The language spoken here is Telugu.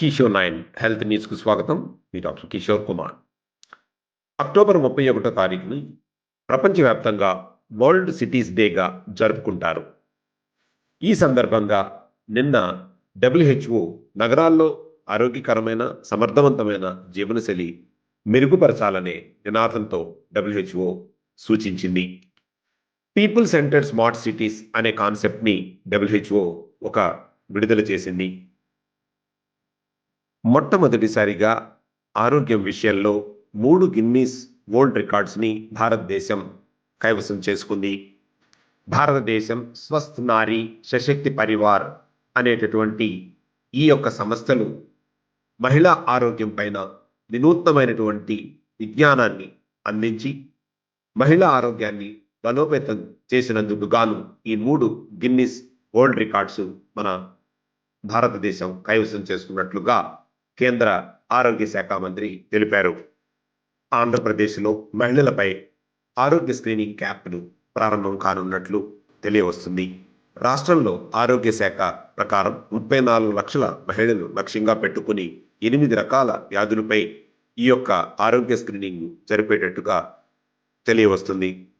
కిషోర్ నైన్ హెల్త్ న్యూస్కు స్వాగతం. మీ డాక్టర్ కిషోర్ కుమార్. అక్టోబర్ ముప్పై ఒకటో తారీఖుని ప్రపంచవ్యాప్తంగా వరల్డ్ సిటీస్ డేగా జరుపుకుంటారు. ఈ సందర్భంగా నిన్న డబ్ల్యూహెచ్ఓ నగరాల్లో ఆరోగ్యకరమైన సమర్థవంతమైన జీవనశైలి మెరుగుపరచాలనే నినాదంతో డబ్ల్యూహెచ్ఓ సూచించింది. పీపుల్ సెంటర్డ్ స్మార్ట్ సిటీస్ అనే కాన్సెప్ట్ని డబ్ల్యూహెచ్ఓ ఒక విడుదల చేసింది. మొట్టమొదటిసారిగా ఆరోగ్యం విషయంలో మూడు గిన్నీస్ వరల్డ్ రికార్డ్స్ని భారతదేశం కైవసం చేసుకుంది. భారతదేశం స్వస్థ్ నారీ సశక్తి పరివార్ అనేటటువంటి ఈ యొక్క సంస్థలు మహిళా ఆరోగ్యం పైన వినూత్నమైనటువంటి విజ్ఞానాన్ని అందించి మహిళా ఆరోగ్యాన్ని బలోపేతం చేసినందుకు గాను ఈ మూడు గిన్నిస్ వరల్డ్ రికార్డ్స్ మన భారతదేశం కైవసం చేసుకున్నట్లుగా కేంద్ర ఆరోగ్య శాఖ మంత్రి తెలిపారు. ఆంధ్రప్రదేశ్లో మహిళలపై ఆరోగ్య స్క్రీనింగ్ క్యాంప్ను ప్రారంభం కానున్నట్లు తెలియవస్తుంది. రాష్ట్రంలో ఆరోగ్య శాఖ ప్రకారం ముప్పై నాలుగు లక్షల మహిళలు లక్ష్యంగా పెట్టుకుని ఎనిమిది రకాల వ్యాధులపై ఈ యొక్క ఆరోగ్య స్క్రీనింగ్ జరిపేటట్టుగా తెలియవస్తుంది.